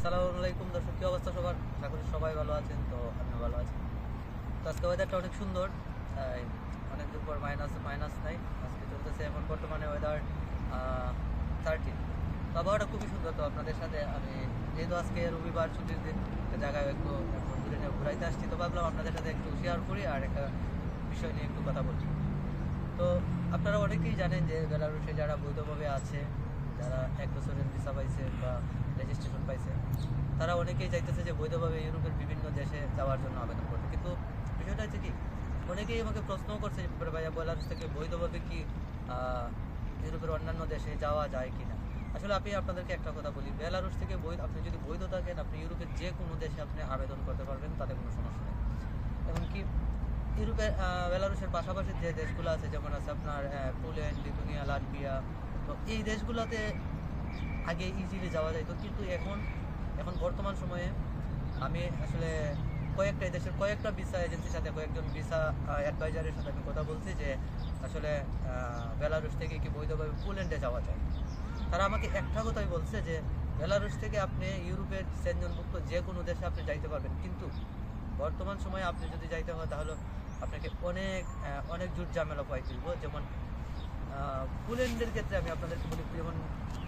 আসসালামু আলাইকুম দর্শক, কি অবস্থা সবার? আশা করি সবাই ভালো আছেন, তো আমিও ভালো আছি। তো আজকে ওয়েদারটা অনেক সুন্দর এই অনেকদিন পর মাইনাস মাইনাস নাই। আজকে চলতেছে এখন বর্তমানে ওয়েদার থার্টি তো আবহাওয়াটা খুবই সুন্দর তো আপনাদের সাথে। আমি যেহেতু আজকে রবিবার, ছুটির দিন, একটা জায়গায় একটু ঘুরে ঘুরাইতে আসছি, তো ভাবলাম আপনাদের সাথে একটু শেয়ার করি আর একটা বিষয় নিয়ে একটু কথা বলি। তো আপনারা অনেকেই জানেন যে বেলারুশে যারা বৈধভাবে আছে, যারা এক বছরের ভিসা পাইছে বা তারা অনেকেই চাইতেছে যে বৈধভাবে ইউরোপের বিভিন্ন দেশে যাওয়ার জন্য আবেদন করতে। কিন্তু বিষয়টা হচ্ছে কি অনেকেই আমাকে প্রশ্নও করছে ভাইয়া বেলারুশ থেকে বৈধভাবে কি ইউরোপের অন্যান্য দেশে যাওয়া যায় কি না আসলে আমি আপনাদেরকে একটা কথা বলি বেলারুশ থেকে বৈধ আপনি যদি বৈধ থাকেন আপনি ইউরোপের যে কোনো দেশে আপনি আবেদন করতে পারবেন তাতে কোনো সমস্যা নেই। এমনকি ইউরোপের আহ, বেলারুশের পাশাপাশি যে দেশগুলো আছে যেমন আছে আপনার পোল্যান্ড লিথুনিয়া লাটভিয়া তো এই দেশগুলোতে আগে ইজিলি যাওয়া যাইতো। কিন্তু এখন এখন বর্তমান সময়ে আমি আসলে কয়েকটা দেশের কয়েকটা ভিসা এজেন্সির সাথে, কয়েকজন ভিসা অ্যাডভাইজারের সাথে আমি কথা বলছি যে আসলে বেলারুশ থেকে কি বৈধভাবে পোল্যান্ডে যাওয়া যায়। তারা আমাকে একটা কথাই বলছে যে বেলারুশ থেকে আপনি ইউরোপের সেনজনভুক্ত যে কোনো দেশে আপনি যাইতে পারবেন। কিন্তু বর্তমান সময়ে আপনি যদি যাইতে হয়, তাহলে আপনাকে অনেক অনেক জুট ঝামেলা পাই তুলব যেমন পোল্যান্ডের ক্ষেত্রে আমি আপনাদেরকে বলি, যেমন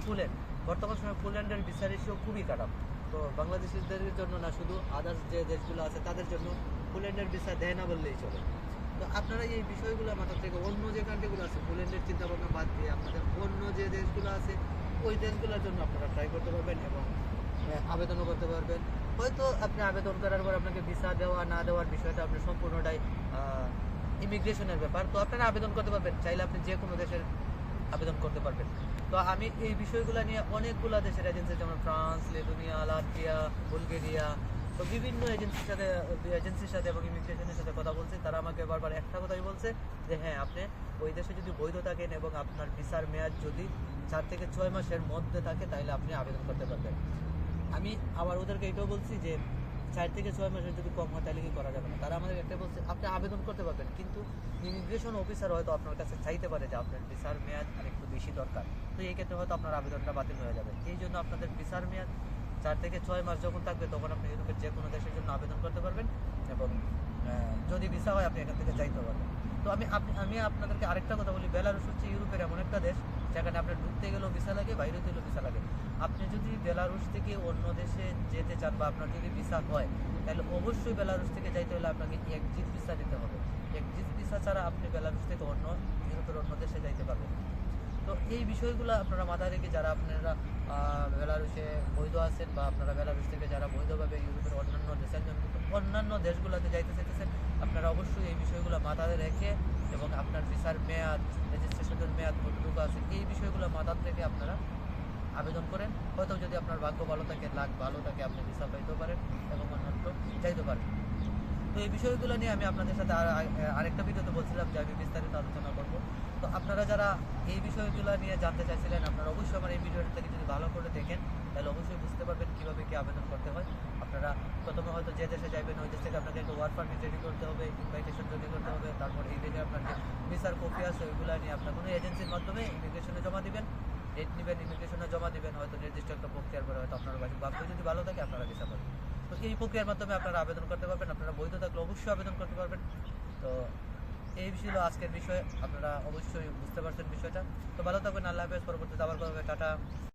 পোল্যান্ড বর্তমান সময়ে পোল্যান্ডের ভিসা খুবই খারাপ। তো বাংলাদেশিদের জন্য না, শুধু আদার্স যে দেশগুলো আছে তাদের জন্য পোল্যান্ডের ভিসা দেয় না বললেই চলে। তো আপনারা এই বিষয়গুলো মাথা থেকে অন্য যে কান্ট্রিগুলো আছে পোল্যান্ডের চিন্তা ভাবনা বাদ দিয়ে আপনাদের অন্য যে দেশগুলো আছে, ওই দেশগুলোর জন্য আপনারা ট্রাই করতে পারবেন এবং আবেদনও করতে পারবেন। হয়তো আপনি আবেদন করার পর আপনাকে ভিসা দেওয়া না দেওয়ার বিষয়টা আপনি সম্পূর্ণটাই ইমিগ্রেশনের ব্যাপার। তো আপনারা আবেদন করতে পারবেন, চাইলে আপনি যে কোনো দেশের আবেদন করতে পারবেন। তো আমি এই বিষয়গুলো নিয়ে অনেকগুলো দেশের এজেন্সি যেমন ফ্রান্স লেটুনিয়া লাটভিয়া, বুলগেরিয়া, তো বিভিন্ন এজেন্সির সাথে এজেন্সির সাথে এবং ইমিগ্রেশনের সাথে কথা বলছি। তারা আমাকে বারবার একটা কথাই বলছে যে হ্যাঁ আপনি ওই দেশে যদি বৈধ থাকেন এবং আপনার ভিসার মেয়াদ যদি চার থেকে ছয় মাসের মধ্যে থাকে, তাহলে আপনি আবেদন করতে পারবেন। আমি আবার ওদেরকে এটাও বলছি যে চার থেকে ছয় মাসের যদি কম হয়, তাহলে কি করা যাবে না? তারা আমাদের একটা বলছে, আপনি আবেদন করতে পারবেন, কিন্তু ইমিগ্রেশন অফিসার হয়তো আপনার কাছে চাইতে পারে যে আপনার ভিসার মেয়াদ আর একটু বেশি দরকার। তো এই ক্ষেত্রে হয়তো আপনার আবেদনটা বাতিল হয়ে যাবে। এই জন্য আপনাদের ভিসার মেয়াদ চার থেকে ছয় মাস যখন থাকবে, তখন আপনি ইউরোপের যে কোনো দেশের জন্য আবেদন করতে পারবেন এবং যদি ভিসা হয়, আপনি এখান থেকে যাইতে পারবেন। তো আমি আমি আপনাদেরকে আরেকটা কথা বলি, বেলারুশ হচ্ছে ইউরোপের এমন একটা দেশ যেখানে আপনার ঢুকতে গেলেও ভিসা লাগে, বাইরে গেলেও ভিসা লাগে। আপনি যদি বেলারুশ থেকে অন্য দেশে যেতে চান বা আপনার যদি ভিসা হয়, তাহলে অবশ্যই বেলারুশ থেকে যাইতে হলে আপনাকে একজিট ভিসা নিতে হবে। একজিট ভিসা ছাড়া আপনি বেলারুশ থেকে অন্য ইউরোপের অন্য দেশে যাইতে পারবেন। তো এই বিষয়গুলো আপনারা মাথায় রেখে যারা আপনারা বেলারুশে বৈধ আছেন বা আপনারা বেলারুশ থেকে যারা বৈধভাবে ইউরোপের অন্যান্য দেশের জন্য অন্যান্য দেশগুলোতে যাইতে চাইতেছেন, আপনারা অবশ্যই বিষয়গুলো মাথায় রেখে এবং আপনার ভিসার মেয়াদ রেজিস্ট্রেশনের মেয়াদ কতটুকু আছে, এই বিষয়গুলো মাথায় রেখে আপনারা আবেদন করেন। হয়তো যদি আপনার ভাগ্য ভালো থাকে, লাখ ভালো থাকে, আপনি ভিসা পাইতেও পারেন এবং অন্যত্র যাইতে পারেন। তো এই বিষয়গুলো নিয়ে আমি আপনাদের সাথে আরেকটা ভিডিওতে বলছিলাম যে আমি বিস্তারিত আলোচনা করব। তো আপনারা যারা এই বিষয়গুলো নিয়ে জানতে চাইছিলেন, আপনারা অবশ্যই আমার এই ভিডিওটা থেকে যদি ভালো করে দেখেন, তাহলে অবশ্যই বুঝতে পারবেন কীভাবে কী আবেদন করতে হয়। আপনারা প্রথমে হয়তো যে দেশে যাবেন ওই দেশ থেকে আপনাকে একটা ওয়ার্ক পারমিট রেডি করতে হবে ইনভাইটেশন রেডি করতে হবে যে ভিসার কপি আছে, ওইগুলো নিয়ে আপনার কোনো এজেন্সির মাধ্যমে ইমিগ্রেশনে জমা দিবেন। ডেট নেবেন ইমিগ্রেশনে জমা দিবেন, হয়তো নির্দিষ্ট একটা প্রক্রিয়ার পরে হয়তো আপনার বাকি ভাগ্য যদি ভালো থাকে, আপনারা ভিসা পাবেন। তো এই প্রক্রিয়ার মাধ্যমে আপনারা আবেদন করতে পারবেন, আপনারা বৈধ থাকলে অবশ্যই আবেদন করতে পারবেন। তো এই ছিল আজকের বিষয়, আপনারা অবশ্যই বুঝতে পারছেন বিষয়টা। তো ভালো থাকবেন, আল্লাহ হাফেজ, পরবর্তীতে আবার কথা টাটা।